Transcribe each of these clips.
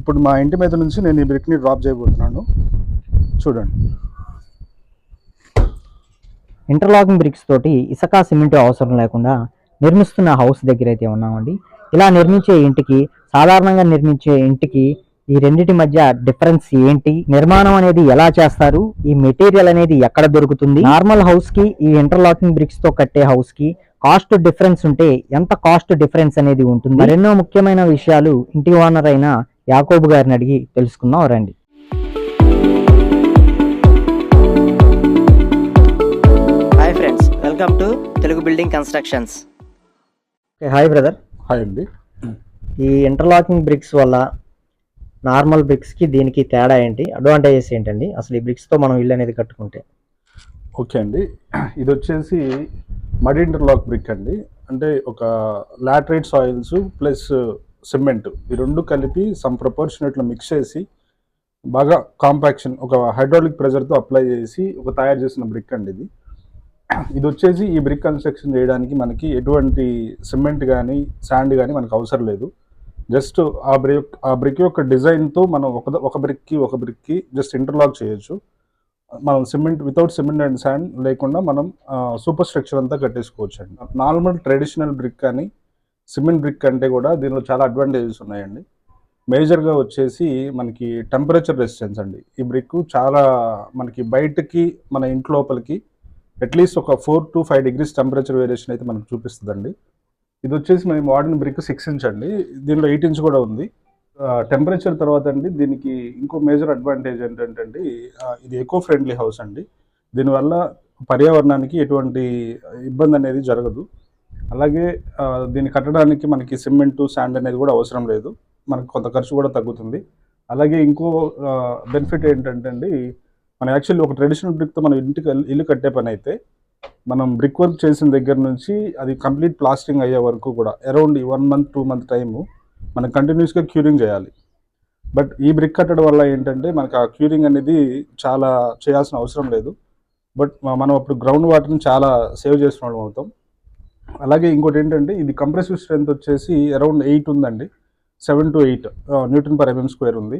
ఇప్పుడు మా ఇంటి మీద నుంచి నేను ఈ బ్రిక్ని డ్రాప్ చేయబోతున్నాను. చూడండి. ఇంటర్లాకింగ్ బ్రిక్స్ తోటి ఇసుక సిమెంట్ అవసరం లేకుండా నిర్మిస్తున్న హౌస్ దగ్గర అయితే ఉన్నామండి. ఇలా నిర్మించే ఇంటికి సాధారణంగా నిర్మించే ఇంటికి ఈ రెండిటి మధ్య డిఫరెన్స్ ఏంటి? నిర్మాణం అనేది ఎలా చేస్తారు? ఈ మెటీరియల్ అనేది ఎక్కడ దొరుకుతుంది? నార్మల్ హౌస్కి ఈ ఇంటర్లాకింగ్ బ్రిక్స్తో కట్టే హౌస్కి కాస్ట్ డిఫరెన్స్ ఉంటే ఎంత కాస్ట్ డిఫరెన్స్ అనేది ఉంటుంది? మరెన్నో ముఖ్యమైన విషయాలు ఇంటి ఓనర్ అయిన యాకోబు గారిని అడిగి తెలుసుకుందాం రండి. Hi friends welcome to Telugu building constructions. Hi brother. Hi అండి. ఈ ఇంటర్లాకింగ్ బ్రిక్స్ వల్ల నార్మల్ బ్రిక్స్కి దీనికి తేడా ఏంటి? అడ్వాంటేజెస్ ఏంటండి? అసలు ఈ బ్రిక్స్తో మనం ఇల్లు అనేది కట్టుకుంటే. ఓకే అండి. ఇది వచ్చేసి మడ్ ఇంటర్లాక్ బ్రిక్ అండి. అంటే ఒక లాటరైట్ సాయిల్స్ ప్లస్ సిమెంట్. ఈ రెండు కలిపి సమ్ ప్రపోర్షనేట్లో మిక్స్ చేసి బాగా కాంపాక్షన్ ఒక హైడ్రాలిక్ ప్రెజర్తో అప్లై చేసి ఒక తయారు చేసిన బ్రిక్ అండి ఇది. ఇది వచ్చేసి ఈ బ్రిక్ కన్స్ట్రక్షన్ చేయడానికి మనకి ఎటువంటి సిమెంట్ కానీ శాండ్ కానీ మనకు అవసరం లేదు. జస్ట్ ఆ బ్రిక్ ఆ బ్రిక్ యొక్క డిజైన్తో మనం ఒక ఒక బ్రిక్కి ఒక బ్రిక్కి జస్ట్ ఇంటర్లాక్ చేయొచ్చు. మనం cement without cement and sand లేకుండా మనం సూపర్ స్ట్రక్చర్ అంతా కట్టేసుకోవచ్చు అండి నార్మల్ ట్రెడిషనల్ బ్రిక్ కానీ సిమెంట్ బ్రిక్ అంటే కూడా దీనిలో చాలా అడ్వాంటేజెస్ ఉన్నాయండి. మేజర్గా వచ్చేసి మనకి టెంపరేచర్ రెసిస్టెన్స్ అండి. ఈ బ్రిక్ చాలా మనకి బయటకి మన ఇంటి లోపలికి అట్లీస్ట్ ఒక four to five degrees temperature variation అయితే మనకు చూపిస్తుందండి. ఇది వచ్చేసి మేము వాడిన బ్రిక్ సిక్స్ ఇంచ్ అండి. దీనిలో ఎయిట్ ఇంచ్ కూడా ఉంది. టెంపరేచర్ తర్వాత అండి దీనికి ఇంకో మేజర్ అడ్వాంటేజ్ ఏంటంటే అండి ఇది ఎకో ఫ్రెండ్లీ హౌస్ అండి. దీనివల్ల పర్యావరణానికి ఎటువంటి ఇబ్బంది అనేది జరగదు. అలాగే దీన్ని కట్టడానికి మనకి సిమెంటు శాండ్ అనేది కూడా అవసరం లేదు. మనకు కొంత ఖర్చు కూడా తగ్గుతుంది. అలాగే ఇంకో బెనిఫిట్ ఏంటంటే అండి మనం యాక్చువల్లీ ఒక ట్రెడిషనల్ బ్రిక్తో మనం ఇంటికి ఇల్లు కట్టే పని అయితే మనం బ్రిక్ వర్క్ చేసిన దగ్గర నుంచి అది కంప్లీట్ ప్లాస్టింగ్ అయ్యే వరకు కూడా around one month two month time మనం కంటిన్యూస్గా క్యూరింగ్ చేయాలి. బట్ ఈ బ్రిక్ కట్టడం వల్ల ఏంటంటే మనకు ఆ క్యూరింగ్ అనేది చాలా చేయాల్సిన అవసరం లేదు. బట్ మనం అప్పుడు గ్రౌండ్ వాటర్ని చాలా సేవ్ చేసిన వాళ్ళం అవుతాం. అలాగే ఇంకోటి ఏంటంటే ఇది కంప్రెసివ్ స్ట్రెంత్ వచ్చేసి అరౌండ్ ఎయిట్ ఉందండి. Seven to eight newton per MM square ఉంది.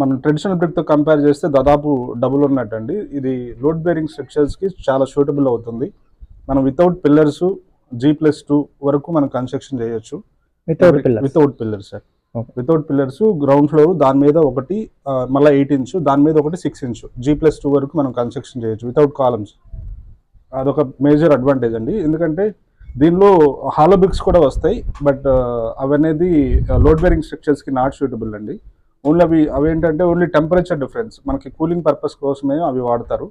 మనం ట్రెడిషనల్ బ్రిక్తో కంపేర్ చేస్తే దాదాపు డబుల్ ఉన్నట్టండి. ఇది లోడ్ బేరింగ్ స్ట్రక్చర్స్కి చాలా సూటబుల్ అవుతుంది. మనం without pillars G plus two వరకు మనం కన్స్ట్రక్షన్ చేయొచ్చు. Without pillar without pillars sir. Without pillars ground floor దాని మీద ఒకటి మళ్ళీ ఎయిట్ ఇంచు దాని మీద ఒకటి six inch G plus two వరకు మనం కన్స్ట్రక్షన్ చేయొచ్చు వితౌట్ కాలమ్స్ అదొక మేజర్ అడ్వాంటేజ్ అండి. ఎందుకంటే దీనిలో హాలో బ్రిక్స్ కూడా వస్తాయి బట్ అవనేది లోడ్ బేరింగ్ స్ట్రక్చర్స్కి నాట్ సూటబుల్ అండి. ఓన్లీ అవి అవి ఏంటంటే ఓన్లీ టెంపరేచర్ డిఫరెన్స్ మనకి కూలింగ్ పర్పస్ కోసమే అవి వాడతారు.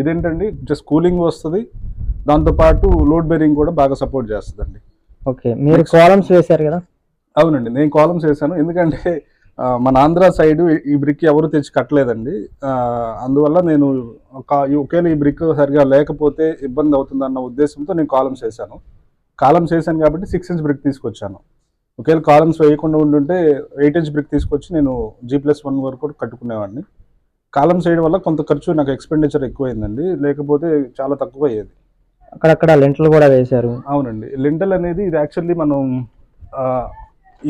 ఇదేంటండి జస్ట్ కూలింగ్ వస్తుంది. దాంతోపాటు లోడ్ బేరింగ్ కూడా బాగా సపోర్ట్ చేస్తుందండి. ఓకే మీరు కాలమ్స్ వేశారు కదా? అవునండి నేను కాలమ్స్ వేసాను ఎందుకంటే మన ఆంధ్ర సైడ్ ఈ బ్రిక్ ఎవరు తెచ్చి కట్టలేదండి. అందువల్ల నేను ఈ ఒకేలా ఈ బ్రిక్ సరిగా లేకపోతే ఇబ్బంది అవుతుందన్న ఉద్దేశంతో నేను కాలమ్స్ వేసాను కాలమ్స్ వేసాను కాబట్టి సిక్స్ ఇంచ్ బ్రిక్ తీసుకొచ్చాను. ఒకవేళ కాలమ్స్ వేయకుండా ఉండుంటే ఎయిట్ ఇంచ్ బ్రిక్ తీసుకొచ్చి నేను జీ ప్లస్ వన్ వరకు కూడా కట్టుకునేవాడిని. కాలమ్స్ వేయడం వల్ల కొంత ఖర్చు నాకు ఎక్స్పెండిచర్ ఎక్కువైందండి. లేకపోతే చాలా తక్కువ అయ్యేది అక్కడక్కడ లెంటలు కూడా వేశారు. అవునండి. లింటల్ అనేది ఇది యాక్చువల్లీ మనం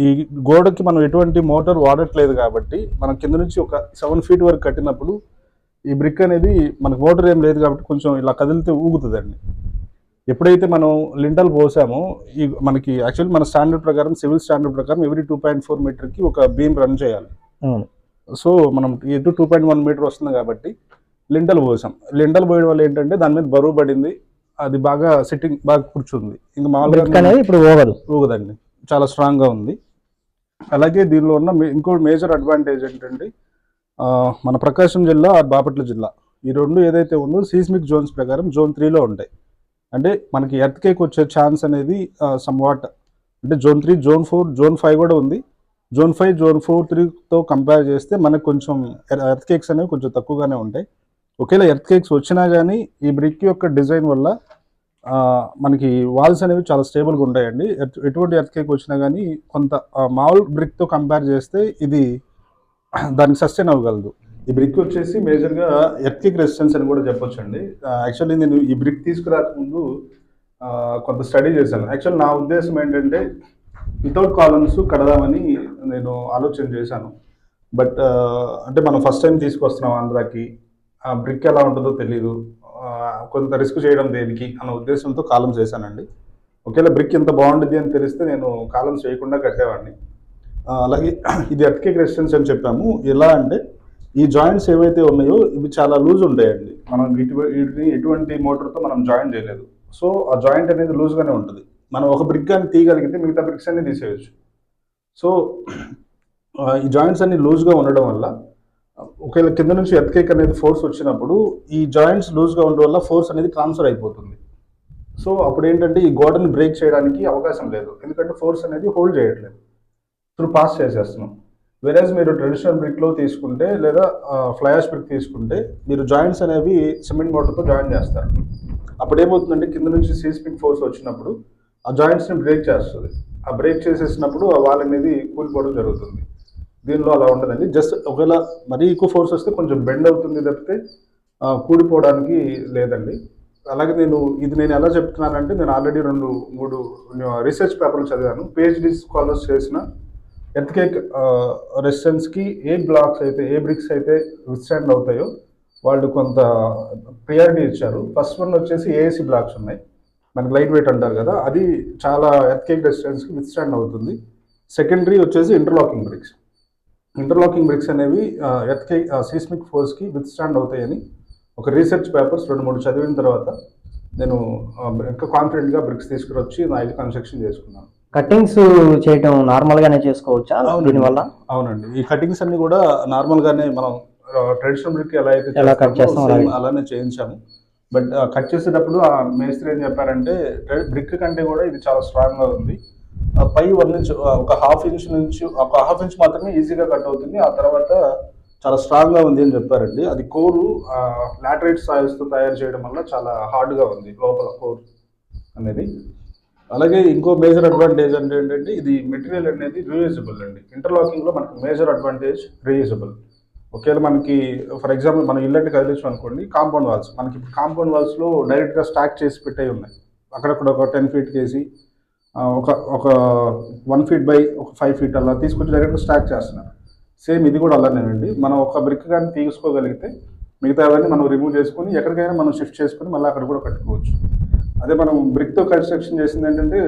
ఈ గోడకి మనం ఎటువంటి మోటార్ వాడట్లేదు కాబట్టి మనం కింద నుంచి ఒక సెవెన్ ఫీట్ వరకు కట్టినప్పుడు ఈ బ్రిక్ అనేది మనకు మోటార్ ఏం లేదు కాబట్టి కొంచెం ఇలా కదిలితే ఊగుతుందండి. ఎప్పుడైతే మనం లింటల్ పోసామో ఈ మనకి యాక్చువల్లీ మన స్టాండర్డ్ ప్రకారం సివిల్ స్టాండర్డ్ ప్రకారం ఎవ్రీ టూ పాయింట్ ఫోర్ మీటర్కి ఒక బీమ్ రన్ చేయాలి. సో మనం ఎటు టూ పాయింట్ వన్ మీటర్ వస్తుంది కాబట్టి లింటల్ పోసాం. లింటల్ పోయడం వల్ల ఏంటంటే దాని మీద బరువు పడింది అది బాగా సిట్టింగ్ బాగా కూర్చుంది. ఇంకా మామూలుగా ఇప్పుడు పోగదు ఊగదండి. చాలా స్ట్రాంగ్గా ఉంది. అలాగే దీనిలో ఉన్న ఇంకో మేజర్ అడ్వాంటేజ్ ఏంటంటే మన ప్రకాశం జిల్లా ఆర్ బాపట్ల జిల్లా. ఈ రెండు ఏదైతే ఉందో సీస్మిక్ జోన్స్ ప్రకారం జోన్ త్రీలో ఉంటాయి. అంటే మనకి ఎర్త్ కేక్ వచ్చే ఛాన్స్ అనేది సమ్ వాట్ అంటే zone three zone four zone five కూడా ఉంది. జోన్ ఫైవ్ జోన్ ఫోర్ త్రీతో కంపేర్ చేస్తే మనకు కొంచెం ఎర్త్ కేక్స్ అనేవి కొంచెం తక్కువగానే ఉంటాయి. ఒకవేళ ఎర్త్ కేక్స్ వచ్చినా కానీ ఈ బ్రిక్ యొక్క డిజైన్ వల్ల మనకి వాల్స్ అనేవి చాలా స్టేబుల్గా ఉంటాయండి. ఎటువంటి ఎర్త్ కేక్ వచ్చినా కానీ కొంత మామూలు బ్రిక్తో కంపేర్ చేస్తే ఇది దానికి సస్టైన్ అవ్వగలదు. ఈ బ్రిక్ వచ్చేసి మేజర్గా ఎర్త్కేక్ రెసిస్టెన్స్ అని కూడా చెప్పొచ్చు అండి యాక్చువల్లీ నేను ఈ బ్రిక్ తీసుకురాకముందు కొంత స్టడీ చేశాను. యాక్చువల్ నా ఉద్దేశం ఏంటంటే వితౌట్ కాలమ్స్ కడదామని నేను ఆలోచన చేశాను. బట్ అంటే మనం ఫస్ట్ టైం తీసుకొస్తున్నాం ఆంధ్రాకి ఆ బ్రిక్ ఎలా ఉంటుందో తెలియదు కొంత రిస్క్ చేయడం దేనికి అన్న ఉద్దేశంతో కాలమ్స్ వేసానండి ఒకవేళ బ్రిక్ ఎంత బాగుంటుంది అని తెలిస్తే నేను కాలమ్స్ వేయకుండా కట్టేవాడిని. అలాగే ఇది ఎర్త్కేక్ రెసిస్టెన్స్ అని చెప్పాము. ఎలా అంటే ఈ జాయింట్స్ ఏవైతే ఉన్నాయో ఇవి చాలా లూజ్ ఉంటాయండి. మనం ఇటు వీటిని ఎటువంటి మోటార్తో మనం జాయిన్ చేయలేదు. సో ఆ జాయింట్ అనేది లూజ్గానే ఉంటుంది. మనం ఒక బ్రిక్ కానీ తీయగలిగితే మిగతా బ్రిక్స్ అన్ని తీసేయచ్చు. సో ఈ జాయింట్స్ అన్ని లూజ్గా ఉండడం వల్ల ఒకవేళ కింద నుంచి ఎర్త్కేక్ అనేది ఫోర్స్ వచ్చినప్పుడు ఈ జాయింట్స్ లూజ్గా ఉండడం వల్ల ఫోర్స్ అనేది ట్రాన్స్ఫర్ అయిపోతుంది. సో అప్పుడు ఏంటంటే ఈ గోడని బ్రేక్ చేయడానికి అవకాశం లేదు. ఎందుకంటే ఫోర్స్ అనేది హోల్డ్ చేయట్లేదు. త్రూ పాస్ చేసేస్తున్నాం. వెరాజ్ మీరు ట్రెడిషనల్ బ్రిక్లో తీసుకుంటే లేదా ఫ్లయాష్ బ్రిక్ తీసుకుంటే మీరు జాయింట్స్ అనేవి సిమెంట్ మోటార్తో జాయిన్ చేస్తారు. అప్పుడు ఏమవుతుందంటే కింద నుంచి సీస్పింగ్ ఫోర్స్ వచ్చినప్పుడు ఆ జాయింట్స్ని బ్రేక్ చేస్తుంది. ఆ బ్రేక్ చేసేసినప్పుడు ఆ వాల్ అనేది కూలిపోవడం జరుగుతుంది. దీనిలో అలా ఉండదండి జస్ట్ ఒకవేళ మరీ ఎక్కువ ఫోర్స్ వస్తే కొంచెం బెండ్ అవుతుంది తప్పితే కూడిపోవడానికి లేదండి. అలాగే నేను ఇది నేను ఎలా చెప్తున్నానంటే నేను ఆల్రెడీ రెండు మూడు రీసెర్చ్ పేపర్లు చదివాను. పిహెచ్డి స్కాలర్స్ చేసిన ఎర్త్కేక్ రెసిస్టెన్స్కి ఏ బ్లాక్స్ అయితే ఏ బ్రిక్స్ అయితే విత్స్టాండ్ అవుతాయో వాళ్ళు కొంత ప్రియారిటీ ఇచ్చారు. ఫస్ట్ వన్ వచ్చేసి ఏఏసి బ్లాక్స్ ఉన్నాయి. మనకి లైట్ వెయిట్ అంటారు కదా అది చాలా ఎర్త్కేక్ రెసిస్టెన్స్కి విత్స్టాండ్ అవుతుంది. సెకండరీ వచ్చేసి ఇంటర్లాకింగ్ బ్రిక్స్ ఇంటర్లాకింగ్ బ్రిక్స్ అనేవి ఎర్త్కేక్ సీస్మిక్ ఫోర్స్కి విత్స్టాండ్ అవుతాయని ఒక రీసెర్చ్ పేపర్స్ రెండు మూడు చదివిన తర్వాత నేను ఇంకా కాన్ఫిడెంట్గా బ్రిక్స్ తీసుకుని వచ్చి నా ఇల్లు కన్స్ట్రక్షన్ చేసుకున్నాను. కట్టింగ్స్ చేయటం నార్మల్ గానే చేసుకోవచ్చా? దీనివల్ల? అవునండి. ఈ కటింగ్స్ అన్ని కూడా నార్మల్ గానే మనం ట్రెడిషనల్ బ్రిక్ ఎలా అయితే ఎలా అలాగే. అలానే చేయించాము. బట్ కట్ చేసేటప్పుడు ఆ మేస్త్రి ఏం చెప్పారంటే బ్రిక్ కంటే కూడా ఇది చాలా స్ట్రాంగ్గా ఉంది. పై వన్ ఇంచ్ ఒక హాఫ్ ఇంచ్ నుంచి ఒక హాఫ్ ఇంచ్ మాత్రమే ఈజీగా కట్ అవుతుంది. ఆ తర్వాత చాలా స్ట్రాంగ్గా ఉంది అని చెప్పారండి. అది కోరు లాటరైట్ సాయిల్స్తో తయారు చేయడం వల్ల చాలా హార్డ్గా ఉంది లోపల కోర్ అనేది. అలాగే ఇంకో మేజర్ అడ్వాంటేజ్ అంటే ఏంటంటే ఇది మెటీరియల్ అనేది రీయూజబుల్ అండి. ఇంటర్లాకింగ్లో మనకి మేజర్ అడ్వాంటేజ్ రీయూజబుల్ ఒకవేళ మనకి ఫర్ ఎగ్జాంపుల్ మనం ఇల్లంటి కదిలించాం అనుకోండి కాంపౌండ్ వాల్స్ మనకి ఇప్పుడు కాంపౌండ్ వాల్స్లో డైరెక్ట్గా స్టాక్ చేసి పెట్టే ఉన్నాయి. అక్కడక్కడ ఒక టెన్ ఫీట్ కేసి ఒక ఒక వన్ ఫీట్ బై ఒక ఫైవ్ ఫీట్ అలా తీసుకొచ్చి డైరెక్ట్ స్టాక్ చేస్తున్నారు. సేమ్ ఇది కూడా అలానేనండి మనం ఒక బ్రిక్ కానీ తీసుకోగలిగితే మిగతా అవన్నీ మనం రిమూవ్ చేసుకొని ఎక్కడికైనా మనం షిఫ్ట్ చేసుకొని మళ్ళీ అక్కడ కూడా కట్టుకోవచ్చు. అదే మనం బ్రిక్తో కన్స్ట్రక్షన్ చేసింది ఏంటంటే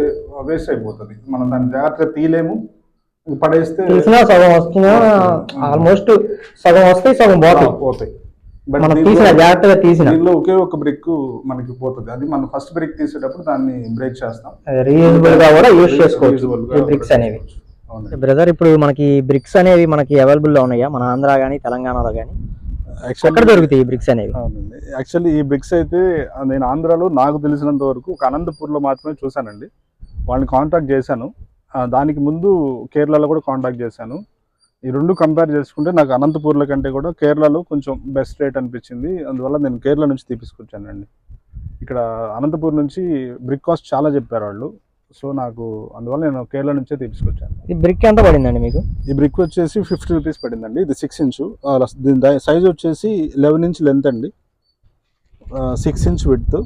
వేస్ట్ అయిపోతుంది. మనం దాన్ని జాగ్రత్తగా తీయలేము. పడేస్తే సగం వస్తున్నా ఆల్మోస్ట్ సగం వస్తాయి సగం పోతాయి. మనం తీసిన జాగ్రత్తగా తీసిన. దీనిలో ఒకే ఒక బ్రిక్ మనకి పోతుంది. అది మనం ఫస్ట్ బ్రిక్ తీసేటప్పుడు దాన్ని బ్రేక్ చేస్తాం. రీయూజబుల్గా కూడా యూజ్ చేసుకోవచ్చు. బ్రిక్స్ అనేవి. బ్రదర్ ఇప్పుడు మనకి బ్రిక్స్ అనేవి మనకి అవైలబుల్లో ఉన్నాయా? మన ఆంధ్ర గానీ తెలంగాణలో గానీ? ఎక్కడ దొరుకుతాయి ఈ బ్రిక్స్ అనేవి? యాక్చువల్లీ ఈ బ్రిక్స్ అయితే నేను ఆంధ్రాలో నాకు తెలిసినంత వరకు ఒక అనంతపూర్లో మాత్రమే చూశానండి. వాళ్ళని కాంటాక్ట్ చేశాను. దానికి ముందు కేరళలో కూడా కాంటాక్ట్ చేశాను. ఈ రెండు కంపేర్ చేసుకుంటే నాకు అనంతపూర్ల కంటే కూడా కేరళలో కొంచెం బెస్ట్ రేట్ అనిపించింది. అందువల్ల నేను కేరళ నుంచి తీపించుకొచ్చానండి ఇక్కడ అనంతపూర్ నుంచి బ్రిక్ కాస్ట్ చాలా చెప్పారు వాళ్ళు. సో నాకు అందువల్ల నేను కేరళ నుంచే తీపించుకొచ్చాను ఈ బ్రిక్ ఎంత పడిందండి మీకు? ఈ బ్రిక్ వచ్చేసి ఫిఫ్టీ రూపీస్ పడిందండి. ఇది సిక్స్ ఇంచు దీని సైజ్ వచ్చేసి లెవెన్ ఇంచ్ లెంత్ అండి. Six inch width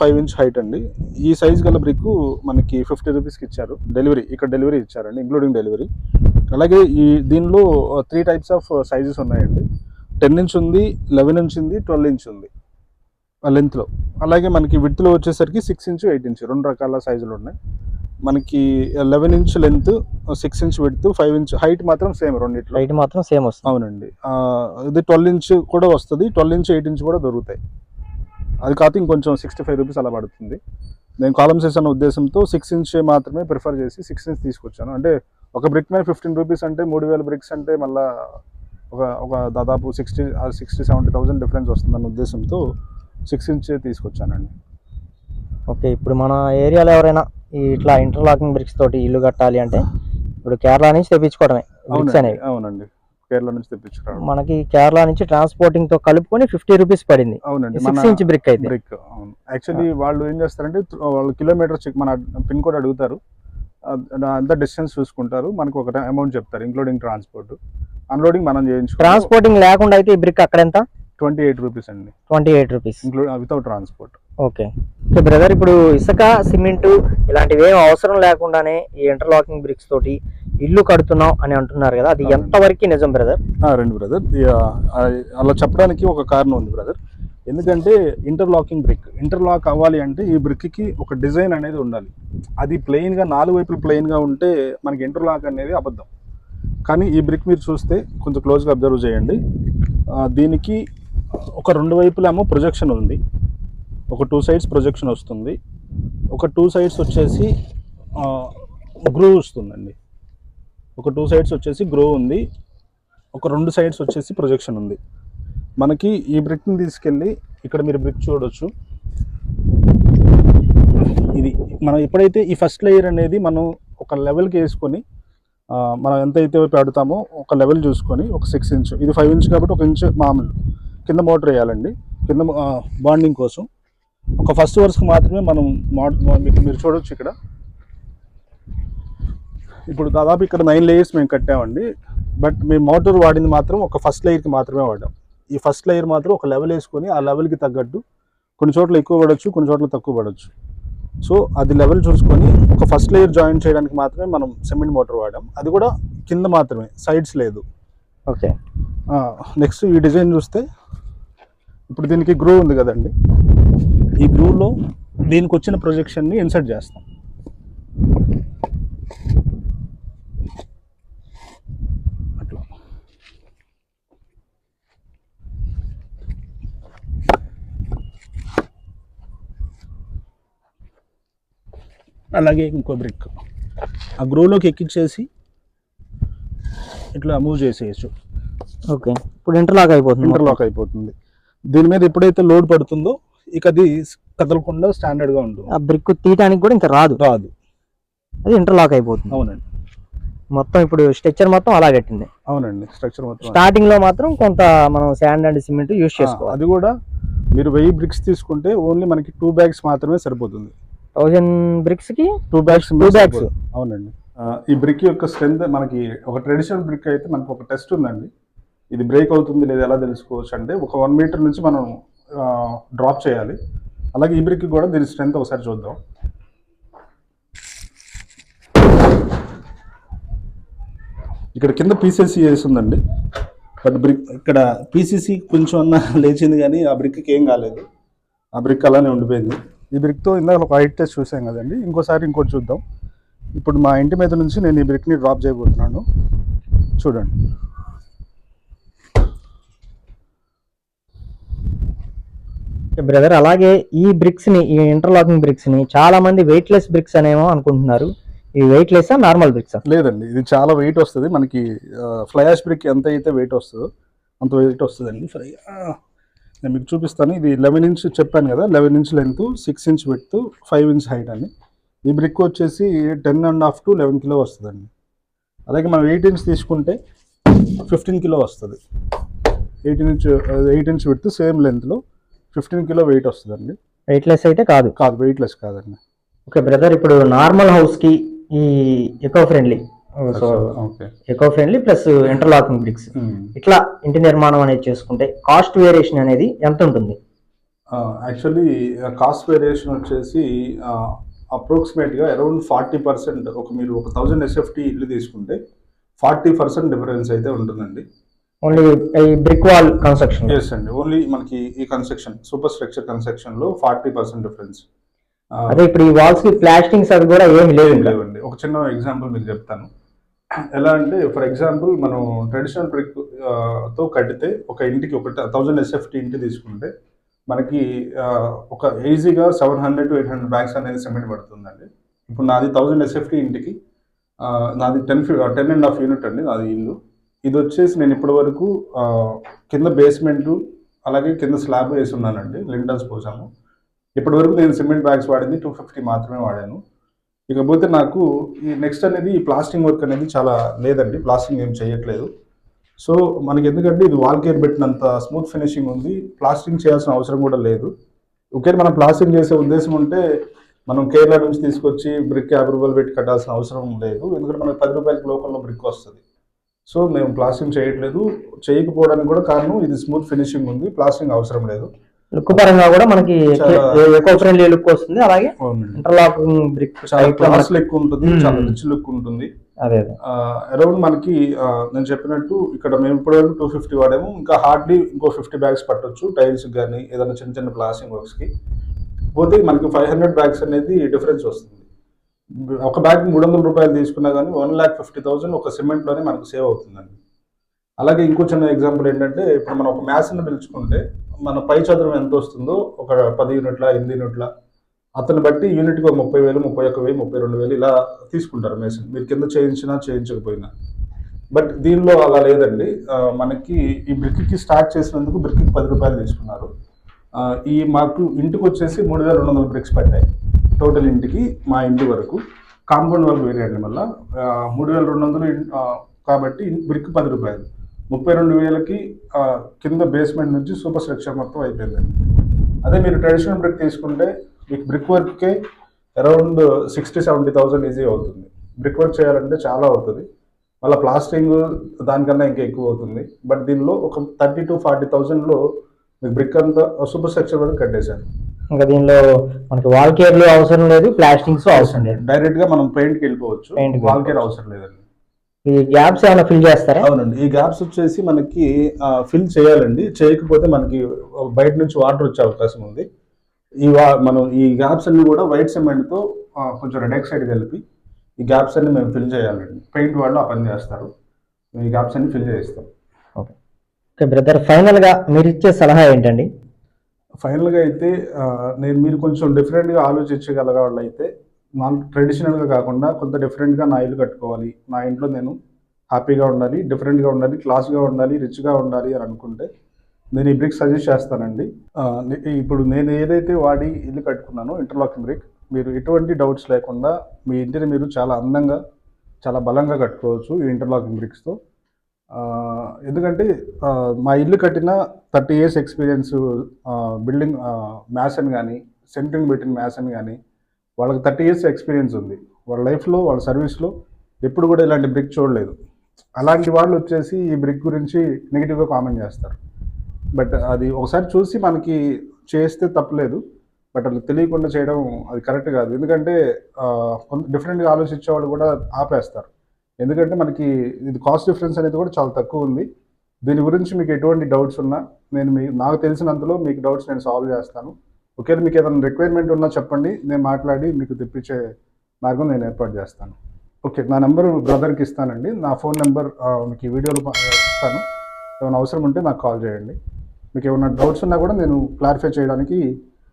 five inch height అండి. ఈ సైజ్ గల బ్రిక్ మనకి ఫిఫ్టీ రూపీస్కి ఇచ్చారు. డెలివరీ ఇక్కడ డెలివరీ ఇచ్చారండి ఇంక్లూడింగ్ డెలివరీ. అలాగే ఈ దీనిలో త్రీ టైప్స్ ఆఫ్ సైజెస్ ఉన్నాయండి. టెన్ ఇంచ్ ఉంది లెవెన్ ఇంచ్ ఉంది ట్వెల్వ్ ఇంచ్ ఉంది. లెంత్లో అలాగే మనకి విడ్త్లో వచ్చేసరికి సిక్స్ ఇంచ్ ఎయిట్ ఇంచ్ రెండు రకాల సైజులు ఉన్నాయి. మనకి eleven inch length six inch width five inch height మాత్రం సేమ్ రెండిట్లో. రైట్ మాత్రం సేమ్ వస్తుంది. అవునండి. ఇది ట్వెల్వ్ ఇంచ్ కూడా వస్తుంది ట్వెల్వ్ ఇంచ్ ఎయిట్ ఇంచ్ కూడా దొరుకుతాయి. అది కాదు ఇంకొంచెం సిక్స్టీ ఫైవ్ రూపీస్ అలా పడుతుంది. నేను కాలమ్స్ వేసిన ఉద్దేశంతో సిక్స్ ఇంచ్ మాత్రమే ప్రిఫర్ చేసి సిక్స్ ఇంచ్ తీసుకొచ్చాను. అంటే ఒక బ్రిక్ మీద ఫిఫ్టీన్ రూపీస్ అంటే మూడు వేల బ్రిక్స్ అంటే మళ్ళీ ఒక ఒక దాదాపు sixty sixty seventy thousand difference వస్తుందన్న ఉద్దేశంతో సిక్స్ ఇంచ్ తీసుకొచ్చానండి. ఓకే ఇప్పుడు మన ఏరియాలో ఎవరైనా ఇట్లా ఇంటర్లాకింగ్ బ్రిక్స్ తోటి ఇల్లు కట్టాలి అంటే ఇప్పుడు కేరళ నుంచి తెప్పించుకోవడమే బ్రిక్స్ అవునండి అనేవి. అవునండి. కేరళ నుంచి తెప్పించుకున్నాను మనకి కేరళ నుంచి ట్రాన్స్పోర్టింగ్తో కలుపుకొని ఫిఫ్టీ రూపీస్ పడింది. అవునండి సిక్స్ ఇంచ్ బ్రిక్ అయితే. బ్రిక్ అవును. యాక్చువల్లీ వాళ్ళు ఏం చేస్తారంటే వాళ్ళు కిలోమీటర్ చెక్ మన పిన్ కోడ్ అడుగుతారు. అంత డిస్టెన్స్ చూసుకుంటారు. మనకు ఒక అమౌంట్ చెప్తారు ఇంక్లూడింగ్ ట్రాన్స్పోర్ట్ అన్లోడింగ్ మనం చేయించుకుంటాం. ట్రాన్స్పోర్టింగ్ లేకుండా అయితే ఈ బ్రిక్ అక్కడ ఎంత? ట్వంటీ ఎయిట్ రూపీస్ అండి. Twenty eight rupees include without transport okay. Okay brother ఇప్పుడు ఇసుక సిమెంట్ ఇలాంటివి ఏం అవసరం లేకుండానే ఈ ఇంటర్లాకింగ్ బ్రిక్స్ తోటి ఇల్లు కడుతున్నాం అని అంటున్నారు కదా అది. ఎంతవరకు నిజం బ్రదర్? రండి బ్రదర్. అలా చెప్పడానికి ఒక కారణం ఉంది బ్రదర్. ఎందుకంటే ఇంటర్లాకింగ్ బ్రిక్ ఇంటర్లాక్ అవ్వాలి అంటే ఈ బ్రిక్కి ఒక డిజైన్ అనేది ఉండాలి. అది ప్లెయిన్గా నాలుగు వైపులు ప్లెయిన్గా ఉంటే మనకి ఇంటర్లాక్ అనేది అబద్ధం. కానీ ఈ బ్రిక్ మీరు చూస్తే కొంచెం క్లోజ్గా అబ్జర్వ్ చేయండి. దీనికి ఒక రెండు వైపులేమో ప్రొజెక్షన్ ఉంది. ఒక టూ సైడ్స్ ప్రొజెక్షన్ వస్తుంది. ఒక టూ సైడ్స్ వచ్చేసి గ్రూ వస్తుందండి. ఒక టూ సైడ్స్ వచ్చేసి గ్రో ఉంది. ఒక రెండు సైడ్స్ వచ్చేసి ప్రొజెక్షన్ ఉంది. మనకి ఈ బ్రిక్ని తీసుకెళ్ళి ఇక్కడ మీరు బ్రిక్ చూడొచ్చు. ఇది మనం ఎప్పుడైతే ఈ ఫస్ట్ లేయర్ అనేది మనం ఒక లెవెల్కి వేసుకొని మనం ఎంతైతే పెడతామో ఒక లెవెల్ చూసుకొని ఒక సిక్స్ ఇంచ్ ఇది ఫైవ్ ఇంచ్ కాబట్టి ఒక ఇంచ్ మామూలు. కింద మోటర్ వేయాలండి. కింద బాండింగ్ కోసం. ఒక ఫస్ట్ వర్స్కి మాత్రమే మనం మీకు మీరు చూడొచ్చు ఇక్కడ. ఇప్పుడు దాదాపు ఇక్కడ నైన్ లేయర్స్ మేము కట్టామండి. బట్ మేము మోటార్ వాడింది మాత్రం ఒక ఫస్ట్ లేయర్కి మాత్రమే వాడాం. ఈ ఫస్ట్ లేయర్ మాత్రం ఒక లెవెల్ వేసుకొని ఆ లెవెల్కి తగ్గట్టు కొన్ని చోట్ల ఎక్కువ పడవచ్చు కొన్ని చోట్ల తక్కువ పడవచ్చు సో అది లెవెల్ చూసుకొని ఒక ఫస్ట్ లేయర్ జాయిన్ చేయడానికి మాత్రమే మనం సిమెంట్ మోటార్ వాడాం. అది కూడా కింద మాత్రమే సైడ్స్ లేదు. ఓకే నెక్స్ట్ ఈ డిజైన్ చూస్తే ఇప్పుడు దీనికి గ్రూ ఉంది కదండి. ఈ గ్రూలో దీనికి వచ్చిన ప్రొజెక్షన్ని ఇన్సర్ట్ చేస్తాం. అట్లా. అలాగే ఇంకో బ్రిక్. ఆ గ్రూలోకి ఎక్కించేసి ఇట్లా మూవ్ చేసేయచ్చు. ఓకే. ఇప్పుడు ఇంటర్లాక్ అయిపోతుంది ఇంటర్లాక్ అయిపోతుంది. దీని మీద ఎప్పుడైతే లోడ్ పడుతుందో ఇక అది కదలకుండా స్టాండర్డ్గా ఉంటుంది ఆ బ్రిక్ తీయడానికి కూడా ఇంకా రాదు. రాదు. అది ఇంటర్లాక్ అయిపోతుంది. అవునండి. మొత్తం ఇప్పుడు స్ట్రక్చర్ మొత్తం అలా కట్టింది. అవునండి స్ట్రక్చర్ మొత్తం స్టార్టింగ్లో మాత్రం కొంత మనం శాండ్ అండ్ సిమెంట్ యూస్ ఆ, చేసుకోవాలి. అది కూడా మీరు వెయ్యి బ్రిక్స్ తీసుకుంటే ఓన్లీ మనకి టూ బ్యాగ్స్ మాత్రమే సరిపోతుంది. థౌజండ్ బ్రిక్స్కి టూ బ్యాగ్స్ Two bags. అవునండి. ఈ బ్రిక్ యొక్క స్ట్రెంత్ మనకి ఒక ట్రెడిషనల్ బ్రిక్ అయితే మనకు ఒక టెస్ట్ ఉందండి. ఇది బ్రేక్ అవుతుంది లేదా ఎలా తెలుసుకోవచ్చు అంటే ఒక వన్ మీటర్ నుంచి మనం డ్రాప్ చేయాలి. అలాగే ఈ బ్రిక్ కూడా దీని స్ట్రెంత్ ఒకసారి చూద్దాం. ఇక్కడ కింద పీసీసీ వేసిందండి బట్ బ్రిక్ ఇక్కడ పీసీసీ కొంచెం అన్న లేచింది కానీ ఆ బ్రిక్కి ఏం కాలేదు. ఆ బ్రిక్ అలానే ఉండిపోయింది. ఈ బ్రిక్తో ఇందాక ఒక హైట్ టెస్ట్ చూసాం కదండి. ఇంకోసారి ఇంకోటి చూద్దాం. ఇప్పుడు మా ఇంటి మీద నుంచి నేను ఈ బ్రిక్ని డ్రాప్ చేయబోతున్నాను. చూడండి. బ్రదర్ అలాగే ఈ బ్రిక్స్ని ఈ ఇంటర్లాకింగ్ బ్రిక్స్ని చాలా మంది వెయిట్ లెస్ బ్రిక్స్ అనేమో అనుకుంటున్నారు. ఈ వెయిట్ లెస్ నార్మల్ బ్రిక్స్ లేదండి ఇది చాలా వెయిట్ వస్తుంది. మనకి ఫ్లయాష్ బ్రిక్ ఎంత అయితే వెయిట్ వస్తుందో అంత వెయిట్ వస్తుందండి. ఫ్రై నేను మీకు చూపిస్తాను. ఇది లెవెన్ ఇంచ్ చెప్పాను కదా eleven inch length six inch width five inch height అని. ఈ బ్రిక్ వచ్చేసి ten and half to eleven kilo వస్తుందండి. అలాగే మనం ఎయిట్ ఇంచ్ తీసుకుంటే ఫిఫ్టీన్ కిలో వస్తుంది. Eighteen inch eight inch width same లెంత్లో ఫిఫ్టీన్ కిలో వెయిట్ వస్తుందండి. వెయిట్ లెస్ అయితే కాదు. కాదు వెయిట్లెస్ కాదండి. ఓకే బ్రదర్ ఇప్పుడు నార్మల్ హౌస్కి ఈ eco friendly so eco friendly plus interlocking bricks ఇట్లా ఇంటి నిర్మాణం అనేది చేసుకుంటే కాస్ట్ వేరియేషన్ అనేది ఎంత ఉంటుంది? యాక్చువల్లీ కాస్ట్ వేరియేషన్ వచ్చేసి అప్రాక్సిమేట్గా అరౌండ్ ఫార్టీ పర్సెంట్ ఒక మీరు ఒక థౌజండ్ ఎస్ఎఫ్టీ ఇల్లు తీసుకుంటే ఫార్టీ పర్సెంట్ డిఫరెన్స్ అయితే ఉంటుందండి. ఓన్లీ ఈ బ్రిక్ వాల్ కన్స్ట్రక్షన్ ఎస్ అండి ఓన్లీ మనకి ఈ కన్స్ట్రక్షన్ సూపర్ స్ట్రక్చర్ కన్స్ట్రక్షన్లో ఫార్టీ పర్సెంట్ డిఫరెన్స్ అదే ఇప్పుడు ఈ వాల్స్కి ప్లాస్టింగ్స్ అవి కూడా లేవు ఇంకా. లేవండి. ఒక చిన్న ఎగ్జాంపుల్ మీకు చెప్తాను. ఎలా అంటే ఫర్ ఎగ్జాంపుల్ మనం ట్రెడిషనల్ బ్రిక్తో కడితే ఒక ఇంటికి ఒక థౌజండ్ ఎస్ఎఫ్టీ ఇంటి తీసుకుంటే మనకి ఒక ఈజీగా seven hundred to eight hundred bags అనేది సిమెంట్ పడుతుందండి. ఇప్పుడు నాది థౌజండ్ ఎస్ఎఫ్టీ ఇంటికి నాది ten ten and half unit అండి నాది ఇల్లు. ఇది వచ్చేసి నేను ఇప్పటి వరకు కింద బేస్మెంట్ అలాగే కింద స్లాబ్ వేసి ఉన్నానండి లింటల్స్ పోసాము. ఇప్పటి వరకు నేను సిమెంట్ బ్యాగ్స్ వాడింది టూ ఫిఫ్టీ మాత్రమే వాడాను. ఇకపోతే నాకు ఈ నెక్స్ట్ అనేది ఈ ప్లాస్టింగ్ వర్క్ అనేది చాలా లేదండి ప్లాస్టింగ్ ఏం చేయట్లేదు. సో మనకి ఎందుకంటే ఇది వాల్ కేర్ పెట్టినంత స్మూత్ ఫినిషింగ్ ఉంది ప్లాస్టింగ్ చేయాల్సిన అవసరం కూడా లేదు. ఒకే మనం ప్లాస్టింగ్ చేసే ఉద్దేశం ఉంటే మనం కేరళ నుంచి తీసుకొచ్చి బ్రిక్ యాభై రూపాయలు పెట్టి కట్టాల్సిన అవసరం లేదు. ఎందుకంటే మనకి పది రూపాయలకి లోకల్లో బ్రిక్ వస్తుంది. సో మేము ప్లాస్టింగ్ చేయట్లేదు. చేయకపోవడానికి కూడా కారణం ఇది స్మూత్ ఫినిషింగ్ ఉంది. ప్లాస్టింగ్ అవసరం లేదు. లుక్ పరంగా కూడా మనకి చాలా- ఎకో ఫ్రెండ్లీ లుక్ వస్తుంది. అలాగే అవునండి. ఇంటర్లాకింగ్ బ్రిక్ చాలా క్లాస్ లుక్ ఉంటుంది. మ్మ్. చాలా రిచ్ లుక్ ఉంటుంది. అదే అదే. అరౌండ్ మనకి నేను చెప్పినట్టు ఇక్కడ మేము ఇప్పటివరకు టూ ఫిఫ్టీ వాడాము. ఇంకా హార్డ్లీ ఇంకో ఫిఫ్టీ బ్యాగ్స్ పట్టొచ్చు టైల్స్ కానీ ఏదైనా చిన్న చిన్న ప్లాస్టింగ్ వర్క్స్కి పోతే మనకి ఫైవ్ హండ్రెడ్ బ్యాగ్స్ అనేది డిఫరెన్స్ వస్తుంది. ఒక బ్యాగ్ మూడు వందల రూపాయలు తీసుకున్నా కానీ వన్ ల్యాక్ ఫిఫ్టీ థౌసండ్ ఒక సిమెంట్లోనే మనకు సేవ్ అవుతుందండి. అలాగే ఇంకో చిన్న ఎగ్జాంపుల్ ఏంటంటే ఇప్పుడు మనం ఒక మ్యాథ్స్ని పిలుచుకుంటే మన పై చదువు ఎంత వస్తుందో ఒక పది యూనిట్ల ఎనిమిది యూనిట్ల అతను బట్టి యూనిట్కి ఒక ముప్పై వేలు ముప్పై ఒక్క వేలు ముప్పై రెండు వేలు ఇలా తీసుకుంటారు మేషన్ మీరు కింద చేయించినా చేయించకపోయినా. బట్ దీనిలో అలా లేదండి. మనకి ఈ బ్రిక్కి స్టార్ట్ చేసినందుకు బ్రిక్కి పది రూపాయలు తీసుకున్నారు. ఈ మాకు ఇంటికి వచ్చేసి మూడు వేల రెండు వందల బ్రిక్స్ పట్టాయి టోటల్ ఇంటికి మా ఇంటి వరకు. కాంపౌండ్ వరకు వేరే అండి మళ్ళీ మూడు వేల రెండు వందలు కాబట్టి బ్రిక్ పది రూపాయలు. ముప్పై రెండు వేలకి కింద బేస్మెంట్ నుంచి సూపర్ స్ట్రక్చర్ మొత్తం అయిపోయిందండి అదే మీరు ట్రెడిషనల్ బ్రిక్ తీసుకుంటే మీకు brick వర్క్కే around sixty seventy thousand easy అవుతుంది. బ్రిక్ వర్క్ చేయాలంటే చాలా అవుతుంది. మళ్ళీ ప్లాస్టింగ్ దానికన్నా ఇంకా ఎక్కువ అవుతుంది. బట్ దీనిలో ఒక థర్టీ టు ఫార్టీ థౌజండ్లో మీకు బ్రిక్ అంతా సూపర్ స్ట్రక్చర్ వరకు కట్టేశారు. ఇంకా దీనిలో మనకి వాల్ కేర్లు అవసరం లేదు ప్లాస్టింగ్స్ అవసరం లేదు. డైరెక్ట్గా మనం పెయింట్కి వెళ్ళిపోవచ్చు. Paint కి వాల్ కేర్ అవసరం లేదండి. ఈ గ్యాప్స్ ఏమైనా ఫిల్ చేస్తారా? అవునండి. ఈ గ్యాప్స్ వచ్చేసి మనకి ఫిల్ చేయాలండి. చేయకపోతే మనకి బయట నుంచి వాటర్ వచ్చే అవకాశం ఉంది. ఈ మనం ఈ గ్యాప్స్ అన్ని కూడా వైట్ సిమెంట్తో కొంచెం రెడ్ ఆక్సైడ్ కలిపి ఈ గ్యాప్స్ అన్ని మేము ఫిల్ చేయాలండి. పెయింట్ వాళ్ళు ఆ పని చేస్తారు. ఈ గ్యాప్స్ అన్ని ఫిల్ చేస్తాం ఓకే. బ్రదర్ ఫైనల్గా మీరు ఇచ్చే సలహా ఏంటండి? ఫైనల్గా అయితే నేను మీరు కొంచెం డిఫరెంట్గా ఆలోచించగలగ వాళ్ళు అయితే నాకు ట్రెడిషనల్గా కాకుండా కొంత డిఫరెంట్గా నా ఇల్లు కట్టుకోవాలి. నా ఇంట్లో నేను హ్యాపీగా ఉండాలి డిఫరెంట్గా ఉండాలి క్లాస్గా ఉండాలి రిచ్గా ఉండాలి అని అనుకుంటే నేను ఈ బ్రిక్ సజెస్ట్ చేస్తానండి. ఇప్పుడు నేను ఏదైతే వాడి ఇల్లు కట్టుకున్నానో ఇంటర్లాకింగ్ బ్రిక్ మీరు ఎటువంటి డౌట్స్ లేకుండా మీ ఇంటిని మీరు చాలా అందంగా చాలా బలంగా కట్టుకోవచ్చు ఈ ఇంటర్లాకింగ్ బ్రిక్స్తో. ఎందుకంటే మా ఇల్లు కట్టిన thirty years experience building mason కానీ సెంట్రింగ్ పెట్టిన మ్యాసన్ కానీ వాళ్ళకి థర్టీ ఇయర్స్ ఎక్స్పీరియన్స్ ఉంది. వాళ్ళ లైఫ్లో వాళ్ళ సర్వీస్లో ఎప్పుడు కూడా ఇలాంటి బ్రిక్ చూడలేదు. అలాంటి వాళ్ళు వచ్చేసి ఈ బ్రిక్ గురించి నెగిటివ్గా కామెంట్ చేస్తారు. బట్ అది ఒకసారి చూసి మనకి చేస్తే తప్పలేదు. బట్ అది తెలియకుండా చేయడం అది కరెక్ట్ కాదు. ఎందుకంటే కొంత డిఫరెంట్గా ఆలోచించే వాళ్ళు కూడా ఆపేస్తారు. ఎందుకంటే మనకి ఇది కాస్ట్ డిఫరెన్స్ అనేది కూడా చాలా తక్కువ ఉంది. దీని గురించి మీకు ఎటువంటి డౌట్స్ ఉన్నా నేను మీ నాకు తెలిసినంతలో మీకు డౌట్స్ నేను సాల్వ్ చేస్తాను. ఒకవేళ మీకు ఏదైనా రిక్వైర్మెంట్ ఉన్నా చెప్పండి నేను మాట్లాడి మీకు తెప్పించే మార్గం నేను ఏర్పాటు చేస్తాను. ఓకే నా నెంబర్ బ్రదర్కి ఇస్తానండి. నా ఫోన్ నెంబర్ మీకు ఈ వీడియోలో ఇస్తాను. ఏమైనా అవసరం ఉంటే నాకు కాల్ చేయండి. మీకు ఏమైనా డౌట్స్ ఉన్నా కూడా నేను క్లారిఫై చేయడానికి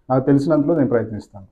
నాకు తెలిసినంతలో నేను ప్రయత్నిస్తాను.